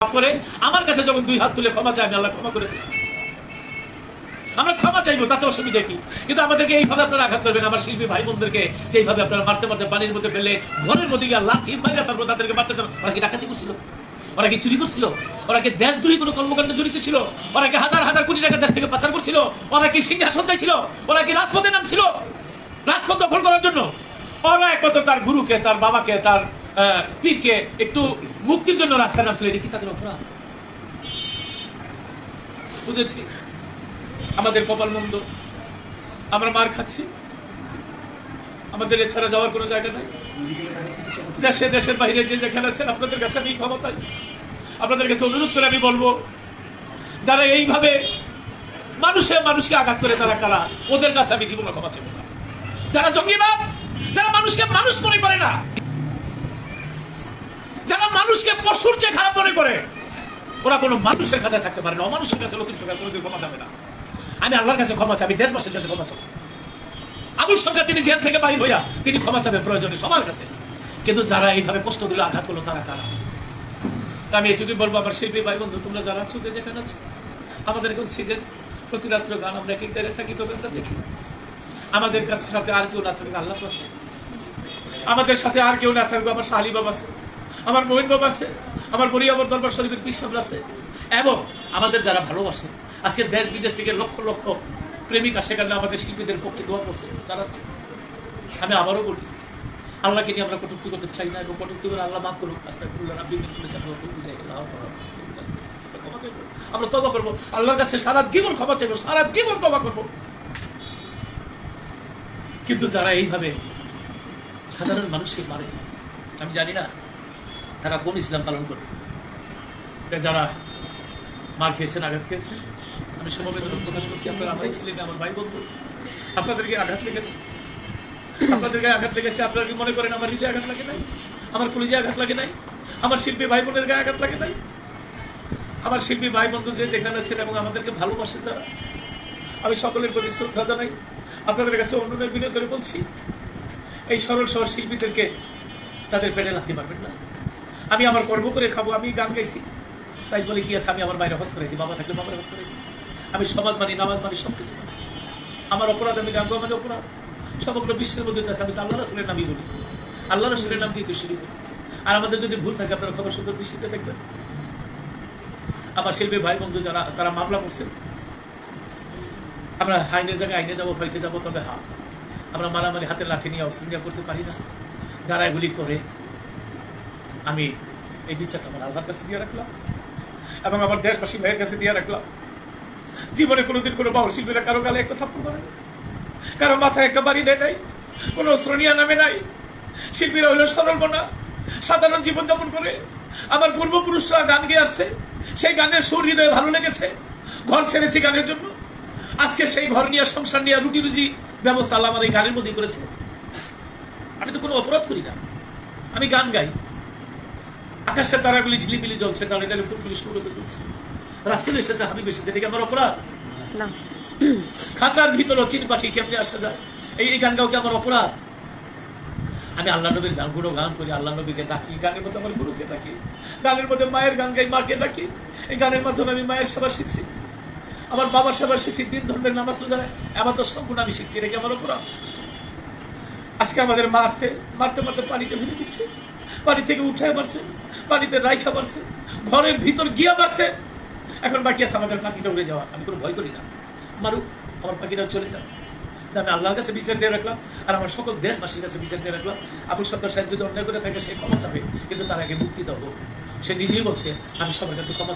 করে, আমার কাছে যখন দুই হাত তুলে ক্ষমা আল্লাহ ক্ষমা করে আমরা ক্ষমা চাইব, তাতে অসুবিধা কি? কিন্তু আমাদেরকে এইভাবে আপনারা আঘাত করবেন, আমার শিল্পী ভাই বোনদেরকে যে এইভাবে আপনারা মারতে মারতে পানির মধ্যে ফেলে ঘরের মধ্যে গিয়ে তারপর তাদেরকে মারতে চান ওরা কি ডাকাতি করছিল? ওরা কি চুরি করছিল? ওরা কি দেশদ্রোহী কোনো কর্মকাণ্ডে জড়িত ছিল? ওরা কি হাজার হাজার কোটি টাকা দেশ থেকে পাচার করছিল? ওরা কি সিংহাসন ছিল ওরা কি রাজপথে নামছিল? রাজপথ দখল করার জন্য? ওরা একমাত্র তার গুরুকে, তার বাবাকে, তার পীরকে একটু মুক্তির জন্য রাস্তায় নামছিল, এটা কি তাদের অপরাধ? বুঝেছি। আমাদের কপাল মন্দ। আমরা মার খাচ্ছি। আমাদের এছাড়া যাওয়ার কোনো জায়গা নাই। দেশে, দেশের বাইরে যে যেখানে আছেন, আপনাদের কাছে আমি ক্ষমা চাই আপনাদের কাছে অনুরোধ করে আমি বলব, যারা এইভাবে মানুষে মানুষকে আঘাত করে, তারা কারা? ওদের কাছে আমি জীবনে ক্ষমা চাইব না। যারা জঙ্গিবাদ, যারা মানুষকে মানুষ মনে করে না মানুষকে পশুর চেয়ে খারাপ মনে করে। ওরা কোনো মানুষের কাছে থাকতে পারে না। অমানুষের কাছে নতুন সরকার কোনোদিন ক্ষমা যাবে না। আমি আল্লাহর কাছে ক্ষমা চাই, আমি দেশবাসীর কাছে ক্ষমা চাই। আবুল সরকার তিনি জেল থেকে বাইর হইয়া তিনি ক্ষমা চাবেন প্রয়োজনে সবার কাছে। কিন্তু যারা এইভাবে কষ্ট দিল, আঘাত করল, তারা কারা? আমি এটুকুই বলব, আমার শিল্পী ভাই বন্ধু তোমরা যারা আছো যে যেখানে আছো, আমাদের এখন সিজন। প্রতি রাত্র গান আমরা কি করে থাকি তা দেখি আমাদের কাছে সাথে আর কেউ না থাকবে, আল্লাহ আছে। আমাদের সাথে আর কেউ না থাকবে, আমার শাহালি বাবা আছে। আমার মহিন বাবা আছে, আমার বরিয়াবর দরবার শরীফের বিশ্বাস আছে, এবং আমাদের যারা ভালোবাসে, আজকে দেশ বিদেশ থেকে লক্ষ লক্ষ প্রেমিকা সেখানে আমাদের শিল্পীদের পক্ষে দোয়া করছে, দাঁড়াচ্ছে আমি আবারও বলি, আল্লাহকে নিয়ে আমরা কটুক্তি করতে চাই না, এবং কটুক্তি করে আল্লাহ মাফ করুক আস্তে করুন। আমরা তবা করব, আল্লাহর কাছে সারা জীবন ক্ষমা চাইব, সারা জীবন তবা করব কিন্তু যারা এইভাবে সাধারণ মানুষকে মারে, আমি জানি না তারা কোন ইসলাম পালন করবে? যারা মার খেয়েছেন, আঘাত খেয়েছেন, আমি সমবেদনা প্রকাশ করছি। আপনারা আমার ইসলামে আমার ভাই বন্ধু। আপনাদেরকে আঘাত লেগেছে? আপনাদেরকে আঘাত লেগেছে? আপনারা কি মনে করেন আমার হৃদয়ে আঘাত লাগে নাই? আমার কলিজে আঘাত লাগে নাই? আমার শিল্পী ভাই বোনের গায়ে আঘাত লাগে নাই? আমার শিল্পী ভাই বন্ধু যে যেখানে আছেন এবং আমাদেরকে ভালোবাসেন তারা, আমি সকলের প্রতি শ্রদ্ধা জানাই। আপনাদের কাছে অনুরোধ বিনয় করে বলছি, এই সরল সরল শিল্পীদেরকে তাদের পেটে লাগতে পারবেন না। আমি আমার কর্ম করে খাব, আমি গান গাইছি। তাই বলে কি আছে, আমি আমার বাইরে হস্ত রয়েছি, বাবা থাকলে বাবার হস্ত রয়েছি। আমি সমাজ মানি, নামাজ মানি সব কিছু মানি। আমার অপরাধ, আমি জানব মানে অপরাধ। সমগ্র বিশ্বের মধ্যে আছে, আমি তো আল্লাহ রসুলের নামই বলি। আল্লাহ রসুলের নাম দিয়ে তো শুরু করি। আর আমাদের যদি ভুল থাকে, আপনারা খবর সুন্দর দৃষ্টিতে দেখবেন। আমার শিল্পী ভাই বন্ধু যারা, তারা মামলা করছেন আমরা আইনের জায়গায় আইনে যাব, ফাইটে যাব, তবে হা। আমরা মারামারি হাতে লাঠি নিয়ে অস্ত্র করতে পারি না। যারা এগুলি করে আমি এই বিচারটা আমার আল্লাহর কাছে দিয়ে রাখলাম। এবং আমার দেশবাসী ভাইয়ের কাছে দিয়ে রাখলাম। জীবনে কোনোদিন কোনো বাউল শিল্পীরা কারও গালে একটা থাপ্পড় করে। কারও মাথায় একটা বাড়ি দেয় নাই। কোনো শ্রণিয়া নামে নাই। শিল্পীরা হইল সরল মনা। সাধারণ জীবনযাপন করে আমার পূর্বপুরুষরা গান গেয়ে আসছে। সেই গানের সুর হৃদয়ে ভালো লেগেছে। ঘর ছেড়েছি গানের জন্য। আজকে সেই ঘর নিয়ে সংসার নিয়ে রুটি রুজি ব্যবস্থা আল্লাহ আমার এই গানের মধ্যেই করেছে। আমি তো কোনো অপরাধ করি না। আমি গান গাই। আকাশের তারাগুলি ঝিলিমিলি জ্বলছে ডালে ডালে ফুলগুলি সুরতে জ্বলছে রাস্তায় এসেছে হাবিব এসেছে এটা কি আমার অপরাধ? না। খাঁচার ভিতরে চিন পাখি কেমনে আসা যায়। এই এই গান গাও কি আমার অপরাধ? আমি আল্লাহ নবীর গানগুলো গান করি আল্লাহ নবীকে ডাকি গানের মধ্যে আমার গুরুকে ডাকি। গানের মধ্যে মায়ের গান গাই মাকে ডাকি। এই গানের মাধ্যমে আমি মায়ের সেবা শিখছি। আমার বাবার সেবা শিখছি দিন ধর্মের নামাজ রোজা এবার তো সম্পূর্ণ আমি শিখছি এটা কি আমার অপরাধ? আজকে আমাদের মারছে মারতে মারতে পানিতে ফেলে দিচ্ছে। পানি থেকে উঠে পারছে বাড়িতে রাইখা পারছে ঘরের ভিতর গিয়া পারছে এখন বাকি আছে আমাদের পাখিটা উড়ে যাওয়া, আমি কোনো ভয় করি না। মারুক, আমার পাখিটা চলে যাবে আমি আল্লাহর কাছে বিচার দিয়ে রাখলাম, আর আমার সকল দেশবাসীর কাছে বিচার দিয়ে রাখলাম। আবুল সরকার সাহেব যদি অন্যায় করে থাকে, সে ক্ষমা চাবে, কিন্তু তার আগে মুক্তি দাও সে নিজেই বলছে, আমি সবার কাছে ক্ষমা